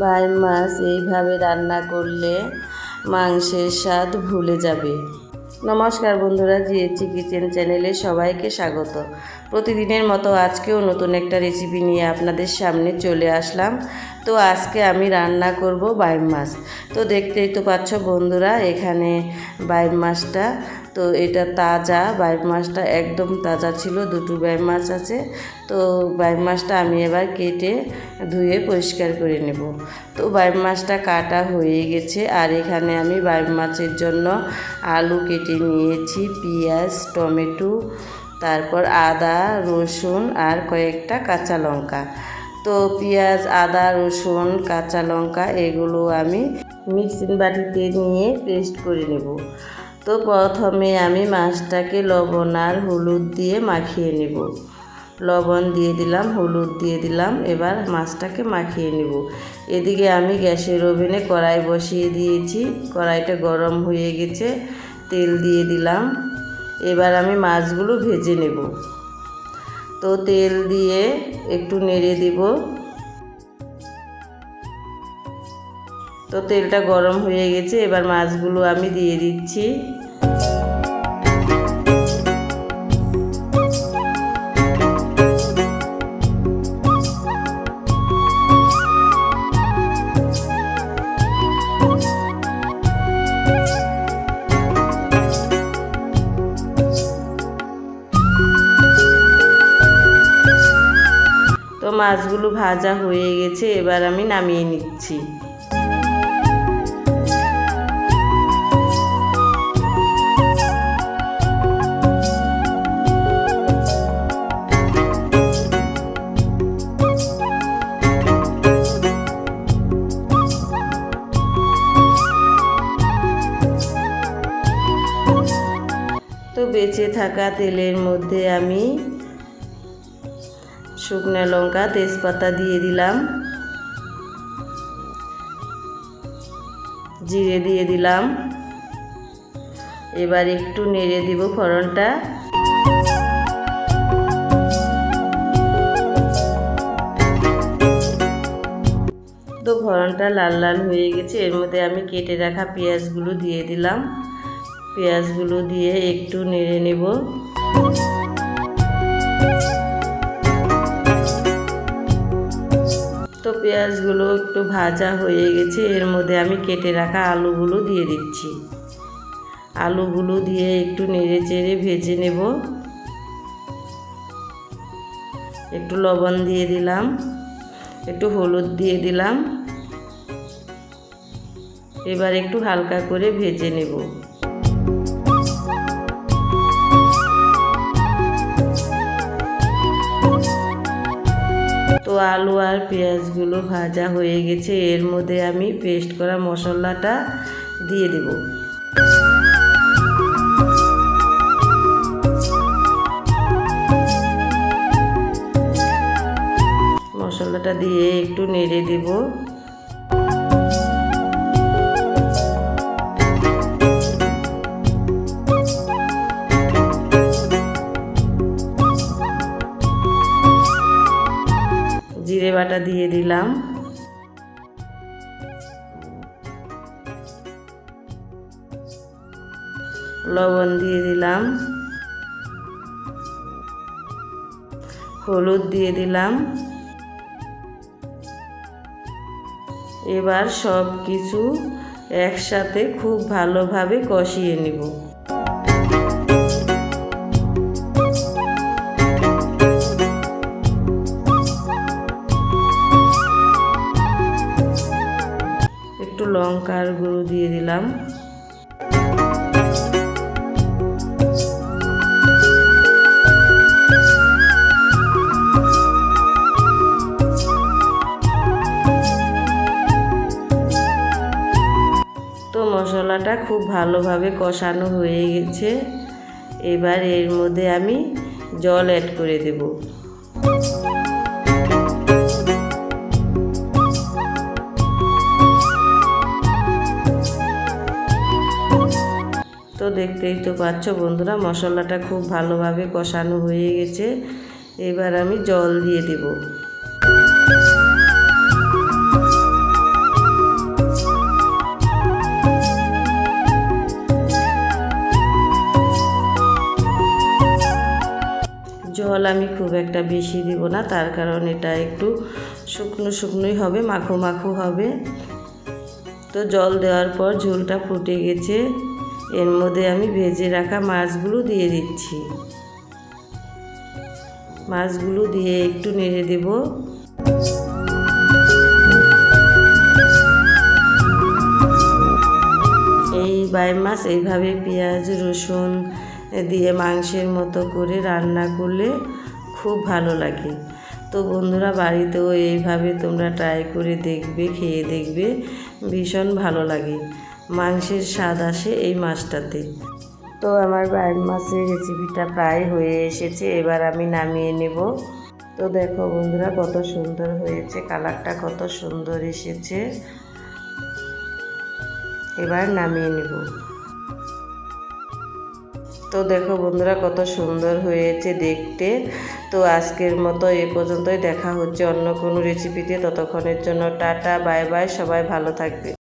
By মাছ এইভাবে রান্না করলে মাংসের স্বাদ ভুলে যাবে। নমস্কার বন্ধুরা জিএচি কিচেন চ্যানেলে সবাইকে স্বাগত। প্রতিদিনের মতো আজকেও নতুন একটা রেসিপি নিয়ে আপনাদের সামনে চলে আসলাম। তো আজকে আমি রান্না করব বাইম মাছ। তো দেখতেই তো পাচ্ছ বন্ধুরা, এখানে বাইম মাছটা তো এটা তাজা বাইম মাছটা একদম তাজা ছিল, দুটো বাইম মাছ আছে। তো বাইম মাছটা আমি এবার কেটে ধুয়ে পরিষ্কার করে নেব। তো বাইম মাছটা কাটা হয়ে গেছে, আর এখানে আমি বাইম মাছের জন্য আলু কেটে নিয়েছি, পেঁয়াজ, টমেটো, তারপর আদা, রসুন আর কয়েকটা কাঁচা লঙ্কা। তো পেঁয়াজ, আদা, রসুন, কাঁচা লঙ্কা এগুলো আমি মিক্সিং বাটিতে নিয়ে পেস্ট করে নেব। তো প্রথমে আমি মাছটাকে লবণ আর হলুদ দিয়ে মাখিয়ে নেব। লবণ দিয়ে দিলাম, হলুদ দিয়ে দিলাম, এবার মাছটাকে মাখিয়ে নেব। এদিকে আমি গ্যাসের ওভেনে কড়াই বসিয়ে দিয়েছি, কড়াইটা গরম হয়ে গেছে, তেল দিয়ে দিলাম। এবার আমি মাছগুলো ভেজে নেব। তো তেল দিয়ে একটু নেড়ে দিব। তো তেলটা গরম হয়ে গেছে, এবার মাছগুলো আমি দিয়ে দিচ্ছি। মাছগুলো ভাজা হয়ে গেছে এবার আমি নামিয়ে নিচ্ছি। তো বেঁচে থাকা তেলের মধ্যে আমি শুকনো লঙ্কা, তেজপাতা দিয়ে দিলাম। জিরে দিয়ে দিলাম। এবার একটু নেড়ে দিব ফোড়নটা। তো ফোড়নটা লাল লাল হয়ে গেছে, এর মধ্যে আমি কেটে রাখা পেঁয়াজগুলো দিয়ে দিলাম। পেঁয়াজগুলো দিয়ে একটু নেড়ে নেব। পেঁয়াজগুলো একটু ভাজা হয়ে গেছে, এর মধ্যে আমি কেটে রাখা আলুগুলো দিয়ে দিচ্ছি। আলুগুলো দিয়ে একটু নেড়ে চেড়ে ভেজে নেব। একটু লবণ দিয়ে দিলাম, একটু হলুদ দিয়ে দিলাম। এবার একটু হালকা করে ভেজে নেব। তো আলু আর পেঁয়াজগুলো ভাজা হয়ে গেছে। এর মধ্যে আমি পেস্ট করা মশলাটা দিয়ে দেব। মশলাটা দিয়ে একটু নেড়ে দেব। জিরে বাটা দিয়ে দিলাম। লবণ দিয়ে দিলাম। হলুদ দিয়ে দিলাম। এবার সব কিছু একসাথে খুব ভালোভাবে কষিয়ে নিব। দিলাম তো মশলাটা খুব ভালোভাবে কষানো হয়ে গেছে। এবার এর মধ্যে আমি জল অ্যাড করে দেব। দেখতেই তো পাচ্ছ বন্ধুরা, মশলাটা খুব ভালোভাবে কষানো হয়ে গেছে। এবার আমি জল দিয়ে দেব। জল আমি খুব একটা বেশি দিব না, তার কারণ এটা একটু শুকনো শুকনোই হবে, মাখো মাখো হবে। তো জল দেওয়ার পর ঝোলটা ফুটে গেছে। এর মধ্যে আমি ভেজে রাখা মাছগুলো দিয়ে দিচ্ছি। মাছগুলো দিয়ে একটু নেড়ে দেব। এই বাই মাছ এইভাবে পেঁয়াজ, রসুন দিয়ে মাংসের মতো করে রান্না করলে খুব ভালো লাগে। তো বন্ধুরা, বাড়িতেও এইভাবে তোমরা ট্রাই করে দেখবে, খেয়ে দেখবে, ভীষণ ভালো লাগে। মাংসের স্বাদ আসে এই মাছটাতে। তো আমার বাইর মাছের রেসিপিটা প্রায় হয়ে এসেছে, এবার আমি নামিয়ে নেব। তো দেখো বন্ধুরা, কত সুন্দর হয়েছে, কালারটা কত সুন্দর এসেছে। এবার নামিয়ে নেব। তো দেখো বন্ধুরা, কত সুন্দর হয়েছে দেখতে। তো আজকের মতো এ পর্যন্তই, দেখা হচ্ছে অন্য কোনো রেসিপিতে ততক্ষণের জন্য টাটা, বাই বাই, সবাই ভালো থাকবে।